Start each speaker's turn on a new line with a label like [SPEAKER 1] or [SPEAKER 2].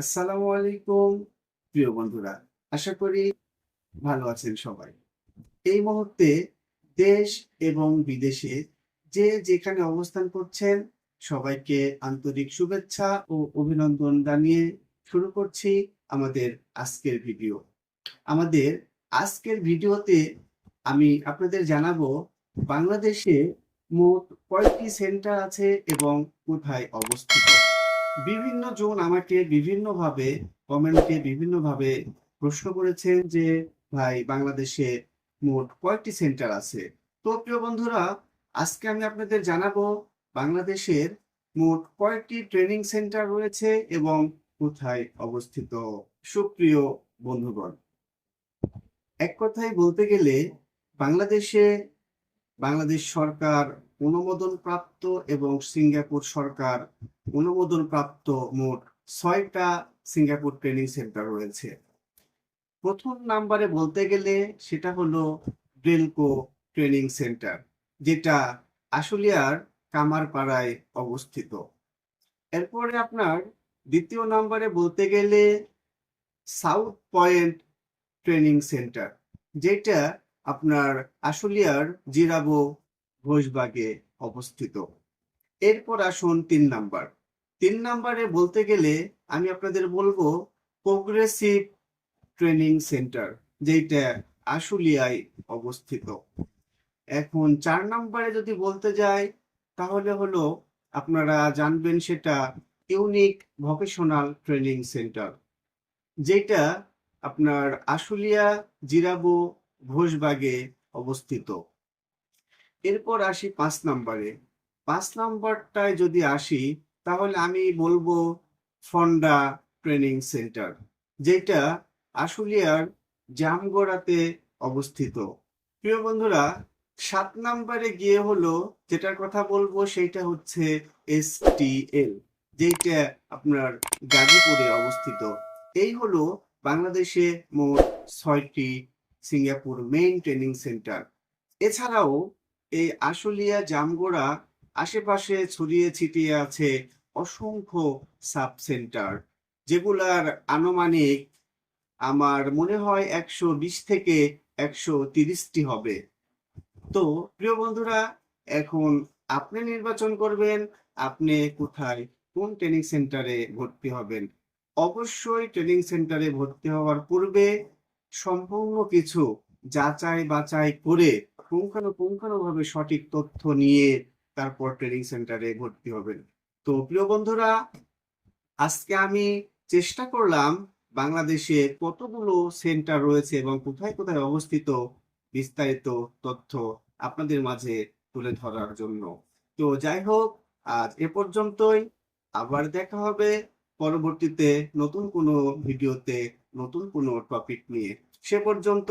[SPEAKER 1] আসসালামু আলাইকুম, প্রিয় বন্ধুরা। আশা করি ভালো আছেন সবাই। এই মুহূর্তে দেশ এবং বিদেশে যে যেখানে অবস্থান করছেন, সবাইকে আন্তরিক শুভেচ্ছা ও অভিনন্দন জানিয়ে শুরু করছি আমাদের আজকের ভিডিও। আমাদের আজকের ভিডিওতে আমি আপনাদের জানাব, বাংলাদেশে মোট কয়েকটি সেন্টার আছে এবং কোথায় অবস্থিত? বিভিন্ন জন আমাকে বিভিন্নভাবে কমেন্টে বিভিন্নভাবে প্রশ্ন করেছেন যে, ভাই, বাংলাদেশে মোট কয়েকটি সেন্টার আছে। তো প্রিয় বন্ধুরা, আজকে আমি আপনাদের জানাব বাংলাদেশের মোট কয়েকটি ট্রেনিং সেন্টার রয়েছে এবং কোথায় অবস্থিত। সুপ্রিয় বন্ধুগণ, এক কথায় বলতে গেলে বাংলাদেশে বাংলাদেশ সরকার অনুমোদন প্রাপ্ত এবং সিঙ্গাপুর সরকার অনুমোদন প্রাপ্ত মোট ছয়টা সিঙ্গাপুর ট্রেনিং সেন্টার রয়েছে। প্রথম নাম্বারে বলতে গেলে সেটা হলো ড্রেলকো ট্রেনিং সেন্টার, যেটা আশুলিয়ার কামারপাড়ায় অবস্থিত। এরপরে আপনার দ্বিতীয় নাম্বারে বলতে গেলে সাউথ পয়েন্ট ট্রেনিং সেন্টার, যেটা আপনার আশুলিয়ার জিরাবো ঘোষবাগে অবস্থিত। এরপর আসুন তিন নাম্বার। তিন নাম্বারে বলতে গেলে আমি আপনাদের বলব প্রোগ্রেসিভ ট্রেনিং সেন্টার যেটা আশুলিয়ায় অবস্থিত। এখন চার নাম্বারে যদি বলতে যাই, তাহলে হলো আপনারা জানবেন সেটা ইউনিক ভোকেশনাল ট্রেনিং সেন্টার যেটা আপনার আশুলিয়া, জিরাবো, ঘোষবাগে অবস্থিত। এরপর আসি পাঁচ নাম্বারে। পাঁচ নাম্বারটায় যদি আসি, তাহলে আমি বলব ফন্ডা ট্রেনিং সেন্টার, যেটা আশুলিয়ার জামগড়াতে অবস্থিত। প্রিয় বন্ধুরা, সাত নাম্বারে গিয়ে হলো, যেটার কথা বলব সেইটা হচ্ছে এস এল যেটা আপনার গাজীপুরে অবস্থিত। এই হলো বাংলাদেশে মোট ছয়টি সিঙ্গাপুর মেইন ট্রেনিং সেন্টার। এছাড়াও এই আশুলিয়া জামগোড়া আশেপাশে ছড়িয়ে ছিটিয়ে আছে অসংখ্য সাব সেন্টার যেগুলার আনুমানিক আমার মনে হয় একশো বিশ থেকে একশো তিরিশটি হবে। তো, প্রিয় বন্ধুরা, এখন আপনি নির্বাচন করবেন, আপনি কোথায়, কোন ট্রেনিং সেন্টারে ভর্তি হবেন? অবশ্যই ট্রেনিং সেন্টারে ভর্তি হওয়ার পূর্বে সম্পূর্ণ কিছু যাচাই বাছাই করে পুঙ্খানুপুঙ্খানুভাবে সঠিক তথ্য নিয়ে তারপর ট্রেনিং সেন্টারে ভর্তি হবেন। তো প্রিয় বন্ধুরা, আজকে আমি চেষ্টা করলাম বাংলাদেশে কতগুলো সেন্টার রয়েছে এবং কোথায় কোথায় অবস্থিত বিস্তারিত তথ্য আপনাদের মাঝে তুলে ধরার জন্য। তো যাই হোক, আজ এ পর্যন্তই। আবার দেখা হবে পরবর্তীতে নতুন কোনো ভিডিওতে নতুন কোনো টপিক নিয়ে। সে পর্যন্ত